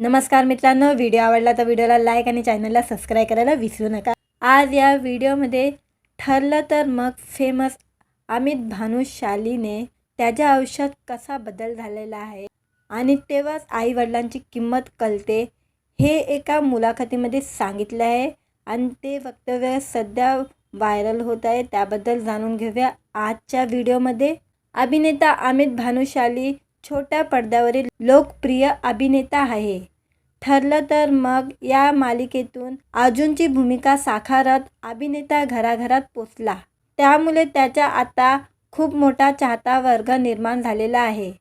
नमस्कार मित्रांनो व्हिडिओ आवडला तर व्हिडिओला लाईक आणि चॅनलला सबस्क्राईब करायला विसरू नका. आज या व्हिडिओमध्ये ठरलं तर मग फेमस अमित भानुशालीने त्याच्या आयुष्यात कसा बदल झालेला आहे आणि तेव्हाच आईवडिलांची किंमत कळते हे एका मुलाखतीमध्ये सांगितलं आहे. आणि ते वक्तव्य सध्या व्हायरल होत आहे. त्याबद्दल जाणून घेऊया आजच्या व्हिडिओमध्ये अभिनेता अमित भानुशाली छोट्या पडद्यावरील लोकप्रिय अभिनेता आहे. ठरलं तर मग या मालिकेतून अर्जुनची भूमिका साकारत अभिनेता घराघरात पोचला. त्यामुळे त्याचा आता खूप मोठा चाहता वर्ग निर्माण झालेला आहे.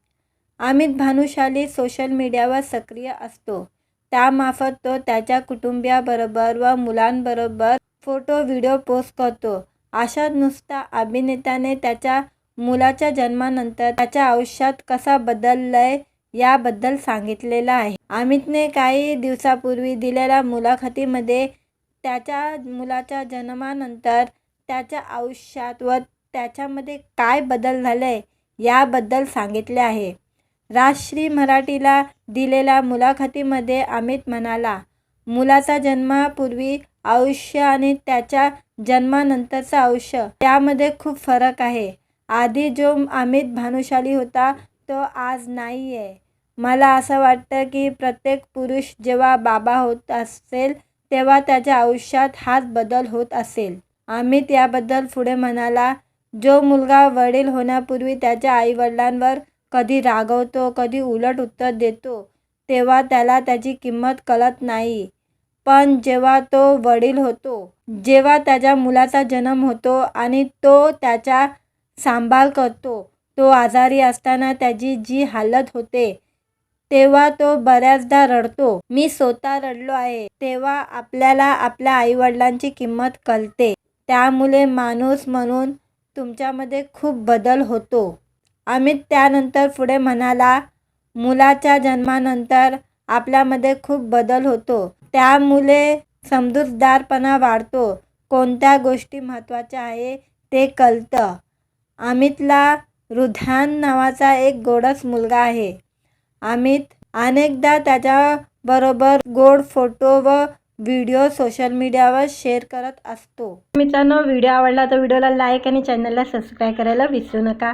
अमित भानुशाली सोशल मीडियावर सक्रिय असतो. त्यामार्फत तो त्याच्या कुटुंबियाबरोबर व मुलांबरोबर फोटो व्हिडिओ पोस्ट करतो. अशा नुसता अभिनेत्याने त्याच्या मुलाच्या जन्मानंतर त्याच्या आयुष्यात कसा बदललंय याबद्दल सांगितलेलं आहे. अमितने काही दिवसापूर्वी दिलेल्या मुलाखतीमध्ये त्याच्या मुलाच्या जन्मानंतर त्याच्या आयुष्यात व त्याच्यामध्ये काय बदल झाले याबद्दल सांगितले आहे. राजश्री मराठीला दिलेल्या मुलाखतीमध्ये अमित म्हणाला मुलाचा जन्मापूर्वी आयुष्य आणि त्याच्या जन्मानंतरचं आयुष्य. त्यामध्ये खूप फरक आहे. आधी जो अमित भानुशाली होता तो आज नाही आहे मला असं वाटतं की प्रत्येक पुरुष जेव्हा बाबा होत असेल तेव्हा त्याच्या आयुष्यात हाच बदल होत असेल. अमित याबद्दल पुढे म्हणाला जो मुलगा वडील होण्यापूर्वी त्याच्या आईवडिलांवर कधी रागवतो कधी उलट उत्तर देतो तेव्हा त्याला त्याची किंमत कळत नाही. पण जेव्हा तो वडील होतो जेव्हा त्याच्या मुलाचा जन्म होतो आणि तो त्याचा सांभाळ करतो तो आजारी असताना त्याची जी हालत होते तेव्हा तो बऱ्याचदा रडतो. मी स्वतः रडलो आहे तेव्हा आपल्याला आपल्या आईवडिलांची किंमत कळते. त्यामुळे माणूस म्हणून तुमच्यामध्ये खूप बदल होतो. अमित त्यानंतर पुढे म्हणाला मुलाच्या जन्मानंतर आपल्यामध्ये खूप बदल होतो. त्यामुळे समजूतदारपणा वाढतो. कोणत्या गोष्टी महत्त्वाच्या आहे ते कळतं. अमितला रुधान नावाचा एक गोडस मुलगा आहे. अमित अनेकदा त्याच्याबरोबर गोड फोटो व व्हिडिओ सोशल मीडियावर शेअर करत असतो. मित्रांनो व्हिडिओ आवडला तर व्हिडिओला लाईक आणि चॅनलला सबस्क्राईब करायला विसरू नका.